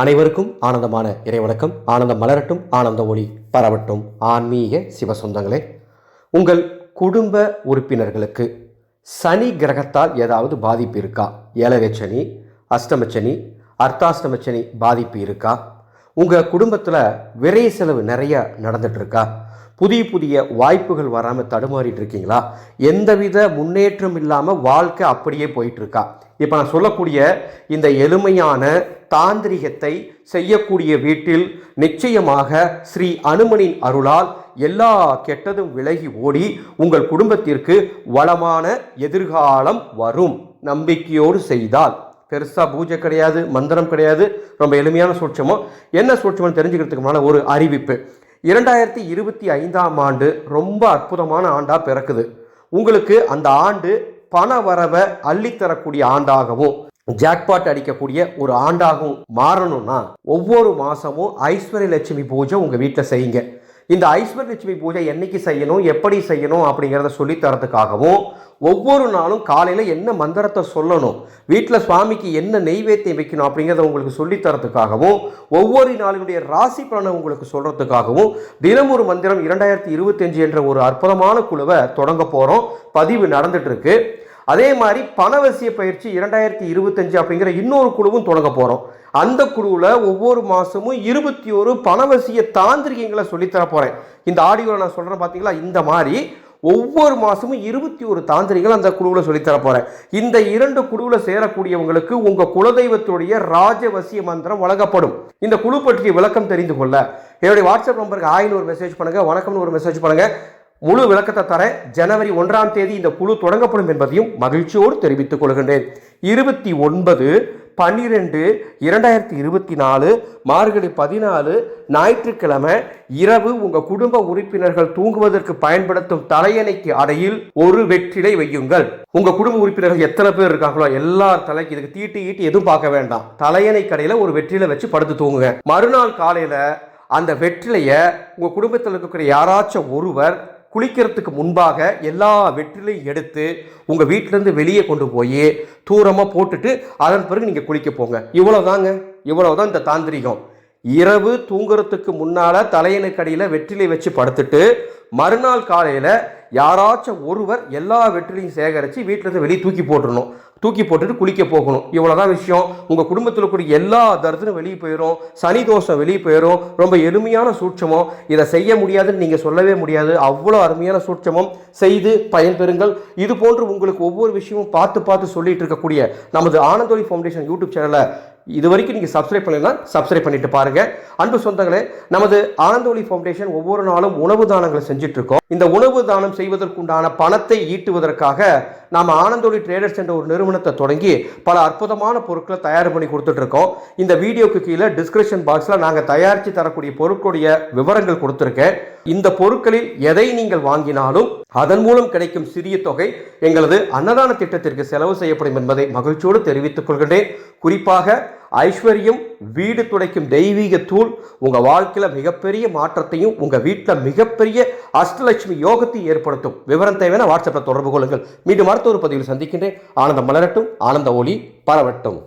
அனைவருக்கும் ஆனந்தமான இறைவணக்கம். ஆனந்தம் மலரட்டும் ஆனந்த ஒளி பரவட்டும். ஆன்மீக சிவசொந்தங்களே உங்கள் குடும்ப உறுப்பினர்களுக்கு சனி கிரகத்தால் ஏதாவது பாதிப்பு இருக்கா? ஏழரை சனி அஷ்டமச்சனி அர்த்தாஷ்டமச்சனி பாதிப்பு இருக்கா? உங்கள் குடும்பத்தில் விரை செலவு நிறைய நடந்துகிட்ருக்கா புதிய புதிய வாய்ப்புகள் வராமல் தடுமாறிட்டு இருக்கீங்களா? எந்தவித முன்னேற்றம் இல்லாமல் வாழ்க்கை அப்படியே போயிட்டுருக்கா? இப்போ நான் சொல்லக்கூடிய இந்த எளிமையான தாந்திரிகத்தை செய்யக்கூடிய வீட்டில் நிச்சயமாக ஸ்ரீ அனுமனின் அருளால் எல்லா கெட்டதும் விலகி ஓடி உங்கள் குடும்பத்திற்கு வளமான எதிர்காலம் வரும். நம்பிக்கையோடு செய்தால். பெருசாக பூஜை கிடையாது மந்திரம் கிடையாது ரொம்ப எளிமையான சூட்சமோ? என்ன சூட்சமம் தெரிஞ்சுக்கிறதுக்கு ஒரு அறிவிப்பு. இரண்டாயிரத்தி இருபத்தி ஐந்தாம் ஆண்டு ரொம்ப அற்புதமான ஆண்டாக பிறக்குது. உங்களுக்கு அந்த ஆண்டு பண வரவை அள்ளித்தரக்கூடிய ஆண்டாகவும் ஜாக்பாட் அடிக்கக்கூடிய ஒரு ஆண்டாகவும் மாறணும்னா ஒவ்வொரு மாதமும் ஐஸ்வர்ய லட்சுமி பூஜை உங்கள் வீட்டில் செய்யுங்க. இந்த ஐஸ்வர் லட்சுமி பூஜை என்னைக்கு செய்யணும் எப்படி செய்யணும் அப்படிங்கிறத சொல்லித்தரத்துக்காகவும் ஒவ்வொரு நாளும் காலையில் என்ன மந்திரத்தை சொல்லணும் வீட்டில் சுவாமிக்கு என்ன நெய்வேத்தியம் வைக்கணும் அப்படிங்கிறத உங்களுக்கு சொல்லித் தரத்துக்காகவும் ஒவ்வொரு நாளினுடைய ராசி பலனை உங்களுக்கு சொல்கிறதுக்காகவும் தினம் ஒரு மந்திரம் இரண்டாயிரத்தி இருபத்தஞ்சு என்ற ஒரு அற்புதமான குழுவை தொடங்க போகிறோம் பதிவு நடந்துட்டு அதே மாதிரி பணவசிய பயிற்சி இரண்டாயிரத்தி இருபத்தஞ்சு அப்படிங்கிற இன்னொரு குழுவும் தொடங்க போகிறோம் அந்த குழுவில் ஒவ்வொரு மாதமும் இருபத்தி ஒரு பணவசிய தாந்திரிகங்களை சொல்லித்தர போகிறேன் இந்த ஆடியோவில் நான் சொல்கிறேன் பார்த்தீங்களா இந்த மாதிரி ஒவ்வொரு மாதமும் இருபத்தி ஒரு தாந்திரிகள் அந்த குழுவில் சொல்லித்தர போகிறேன் இந்த இரண்டு குழுவில் சேரக்கூடியவங்களுக்கு உங்கள் குலதெய்வத்துடைய ராஜவசிய மந்திரம் வழங்கப்படும். இந்த குழு பற்றிய விளக்கம் தெரிந்து கொள்ள. என்னுடைய வாட்ஸ்அப் நம்பருக்கு ஆயின்னு ஒரு மெசேஜ் பண்ணுங்கள் வணக்கம்னு ஒரு மெசேஜ் பண்ணுங்கள் முழு விளக்கத்தை தர ஜனவரி ஒன்றாம் தேதி இந்த குழு தொடங்கப்படும் என்பதையும் மகிழ்ச்சியோடு தெரிவித்துக் கொள்கின்றேன். இருபத்தி ஒன்பது பன்னிரெண்டு இரண்டாயிரத்தி இருபத்தி நாலு மார்கழி பதினாலு ஞாயிற்றுக்கிழமை இரவு உங்கள் குடும்ப உறுப்பினர்கள் தூங்குவதற்கு பயன்படுத்தும் தலையணைக்கு அடையில் ஒரு வெற்றிலை வையுங்கள். உங்கள் குடும்ப உறுப்பினர்கள் எத்தனை பேர் இருக்காங்களோ எல்லார் தலைக்கு இதுக்கு தீட்டு ஈட்டு எதுவும் பார்க்க வேண்டாம். தலையணை கடையில் ஒரு வெற்றிலை வச்சு படுத்து தூங்குங்க. மறுநாள் காலையில் அந்த வெற்றிலையை உங்கள் குடும்பத்தில் இருக்கக்கூடிய யாராச்சும் ஒருவர் குளிக்கிறதுக்கு முன்பாக எல்லா வெற்றிலையும் எடுத்து உங்கள் வீட்டிலேருந்து வெளியே கொண்டு போய் தூரமாக போட்டுட்டு அதன் பிறகு நீங்கள் குளிக்க போங்க. இவ்வளோதாங்க இவ்வளவுதான் இந்த தாந்திரிகம். இரவு தூங்குறதுக்கு முன்னால் தலையணுக்கடியில் வெற்றிலை வச்சு படுத்துட்டு மறுநாள் காலையில் யாராச்சும் ஒருவர் எல்லா வெற்றிலையும் சேகரித்து வீட்டிலேருந்து வெளியே தூக்கி போட்டுடணும் தூக்கி போட்டுட்டு குளிக்க போகணும். இவ்வளோதான் விஷயம். உங்கள் குடும்பத்தில் கூடிய எல்லா தரத்திலும் வெளியே போயிடும் சனி தோஷம் வெளியே போயிடும் ரொம்ப எளிமையான சூட்சமம். இதை செய்ய முடியாதுன்னு நீங்கள் சொல்லவே முடியாது. அவ்வளோ அருமையான சூட்சமம். செய்து பயன்பெறுங்கள் இது போன்று உங்களுக்கு ஒவ்வொரு விஷயமும் பார்த்து பார்த்து சொல்லிட்டு இருக்கக்கூடிய நமது ஆனந்தோலி ஃபவுண்டேஷன் யூடியூப் சேனலை இது வரைக்கும் நீங்கள் சப்ஸ்கிரைப் பண்ணலாம் சப்ஸ்கிரைப் பண்ணிட்டு பாருங்க. அன்பு சொந்தங்களே நமது ஆனந்தோலி ஃபவுண்டேஷன் ஒவ்வொரு நாளும் உணவு தானங்களை செஞ்சுட்டு இருக்கோம் இந்த உணவு தானம் செய்வதற்குண்டான பணத்தை ஈட்டுவதற்காக நாம் ஆனந்தோலி ட்ரேடர்ஸ் என்ற ஒரு நிறுவனத்தை தொடங்கி பல அற்புதமான பொருட்களை தயார் பண்ணி கொடுத்துட்ருக்கோம். இந்த வீடியோக்கு கீழே டிஸ்கிரிப்ஷன் பாக்ஸில் நாங்கள் தயாரித்து தரக்கூடிய பொருட்களுடைய விவரங்கள் கொடுத்துருக்கேன். இந்த பொருட்களில் எதை நீங்கள் வாங்கினாலும் அதன் மூலம் கிடைக்கும் சிறிய தொகை எங்களது அன்னதான திட்டத்திற்கு செலவு செய்யப்படும் என்பதை மகிழ்ச்சியோடு தெரிவித்துக் கொள்கின்றேன். குறிப்பாக ஐஸ்வர்யம் வீடு துடைக்கும் தெய்வீக தூள் உங்கள் வாழ்க்கையில் மிகப்பெரிய மாற்றத்தையும் உங்கள் வீட்டில் மிகப்பெரிய அஷ்டலட்சுமி யோகத்தையும் ஏற்படுத்தும். விவரம் தேவையான வாட்ஸ்அப்பில் தொடர்பு கொள்ளுங்கள். மீண்டும் மருத்துவ ஒரு பதிவில் சந்திக்கின்றேன். ஆனந்தம் மலரட்டும் ஆனந்த ஒளி பரவட்டும்.